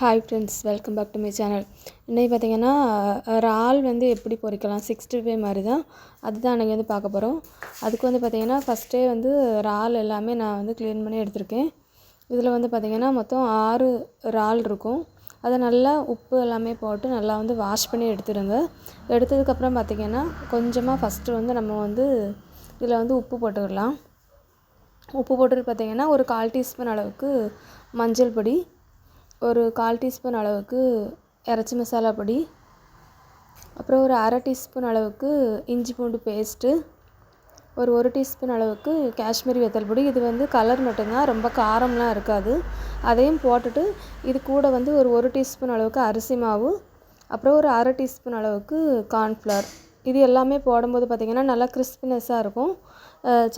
Hi friends welcome back to my channel இன்றைக்கி பார்த்தீங்கன்னா இறால் வந்து எப்படி பொரிக்கலாம் சிக்ஸ்டி ஃபைவ் மாதிரி தான் அதுதான் அன்றைக்கி வந்து பார்க்க போகிறோம் அதுக்கு வந்து பார்த்திங்கன்னா ஃபஸ்ட்டே வந்து இறால் எல்லாமே நான் வந்து க்ளீன் பண்ணி எடுத்திருக்கேன். இதில் வந்து பார்த்திங்கன்னா மொத்தம் ஆறு இறால் இருக்கும். அதை நல்லா உப்பு எல்லாமே போட்டு நல்லா வந்து வாஷ் பண்ணி எடுத்துடுங்க. எடுத்ததுக்கப்புறம் பார்த்திங்கன்னா கொஞ்சமாக ஃபஸ்ட்டு வந்து நம்ம வந்து இதில் வந்து உப்பு போட்டுக்கலாம் உப்பு போட்டுட்டு பார்த்திங்கன்னா ஒரு கால் டீஸ்பூன் அளவுக்கு மஞ்சள் பொடி ஒரு கால் டீஸ்பூன் அளவுக்கு இறைச்சி மசாலா பொடி அப்புறம் ஒரு அரை டீஸ்பூன் அளவுக்கு இஞ்சி பூண்டு பேஸ்ட்டு ஒரு ஒரு டீஸ்பூன் அளவுக்கு காஷ்மீரி வெத்தல் பொடி. இது வந்து கலர் மட்டும்தான் ரொம்ப காரம்லாம் இருக்காது. அதையும் போட்டுட்டு இது கூட வந்து ஒரு ஒரு டீஸ்பூன் அளவுக்கு அரிசி மாவு அப்புறம் ஒரு அரை டீஸ்பூன் அளவுக்கு கார்ன்ஃப்ளவர். இது எல்லாமே போடும்போது பார்த்திங்கன்னா நல்லா கிறிஸ்பினஸ்ஸாக இருக்கும்.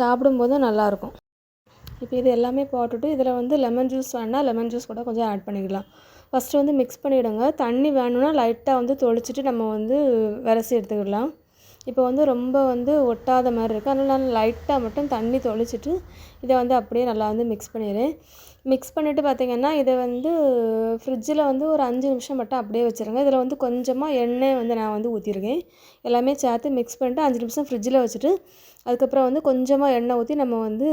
சாப்பிடும்போது நல்லாயிருக்கும் இப்போ இது எல்லாமே போட்டுட்டு இதில் வந்து லெமன் ஜூஸ் வேணால் லெமன் ஜூஸ் கூட கொஞ்சம் ஆட் பண்ணிக்கலாம். ஃபஸ்ட்டு வந்து மிக்ஸ் பண்ணிவிடுங்க தண்ணி வேணும்னா லைட்டாக வந்து தொளிச்சிட்டு நம்ம வந்து விரசி எடுத்துக்கிடலாம் இப்போ வந்து ரொம்ப வந்து ஒட்டாத மாதிரி இருக்குது அதனால் நான் லைட்டாக மட்டும் தண்ணி தொளிச்சிட்டு இதை வந்து அப்படியே நல்லா வந்து மிக்ஸ் பண்ணிடுறேன். மிக்ஸ் பண்ணிவிட்டு பார்த்திங்கன்னா இதை வந்து ஃப்ரிட்ஜில் வந்து ஒரு அஞ்சு நிமிஷம் மட்டும் அப்படியே வச்சுருங்க. இதில் வந்து கொஞ்சமாக எண்ணெய் வந்து நான் வந்து ஊற்றிருக்கேன் எல்லாமே சேர்த்து மிக்ஸ் பண்ணிட்டு அஞ்சு நிமிஷம் ஃப்ரிட்ஜில் வச்சுட்டு அதுக்கப்புறம் வந்து கொஞ்சமாக எண்ணெய் ஊற்றி நம்ம வந்து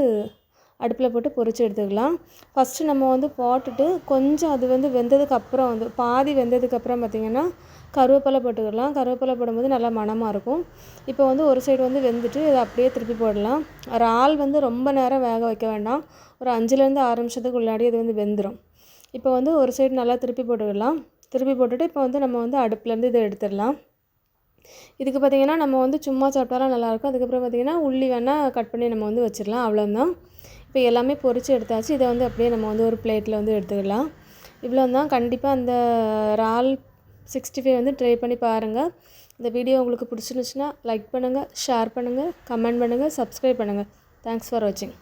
அடுப்பில் போட்டு பொரித்து எடுத்துக்கலாம். ஃபஸ்ட்டு நம்ம வந்து போட்டுட்டு கொஞ்சம் அது வந்து வெந்ததுக்கப்புறம் வந்து பாதி வெந்ததுக்கப்புறம் பார்த்திங்கன்னா கருவேப்பிலை போட்டுக்கலாம். கருவேப்பிலை போடும்போது நல்லா மணமாக இருக்கும். இப்போ வந்து ஒரு சைடு வந்து வெந்துட்டு இதை அப்படியே திருப்பி போடலாம். இறால் வந்து ரொம்ப நேரம் வேக வைக்க வேண்டாம். ஒரு அஞ்சுலேருந்து ஆறு நிமிஷத்துக்கு உள்ளாடி இது வந்து வெந்துடும் இப்போ வந்து ஒரு சைடு நல்லா திருப்பி போட்டுக்கலாம். திருப்பி போட்டுட்டு இப்போ வந்து நம்ம வந்து அடுப்புலேருந்து இதை எடுத்துடலாம். இதுக்கு பார்த்திங்கன்னா நம்ம வந்து சும்மா சாப்பிட்டாலும் நல்லாயிருக்கும் அதுக்கப்புறம் பார்த்திங்கன்னா உள்ளி வேணால் கட் பண்ணி நம்ம வந்து வச்சிடலாம். அவ்வளோதான் இப்போ எல்லாமே பொறிச்சு எடுத்தாச்சு. இதை வந்து அப்படியே நம்ம வந்து ஒரு பிளேட்டில் வந்து எடுத்துக்கலாம். இவ்வளோ தான். கண்டிப்பாக அந்த இறால் சிக்ஸ்டி ஃபைவ் வந்து ட்ரை பண்ணி பாருங்கள் இந்த வீடியோ உங்களுக்கு பிடிச்சிருந்துச்சுன்னா லைக் பண்ணுங்கள் ஷேர் பண்ணுங்கள் கமெண்ட் பண்ணுங்கள் சப்ஸ்கிரைப் பண்ணுங்கள் தேங்க்ஸ் ஃபார் வாட்சிங்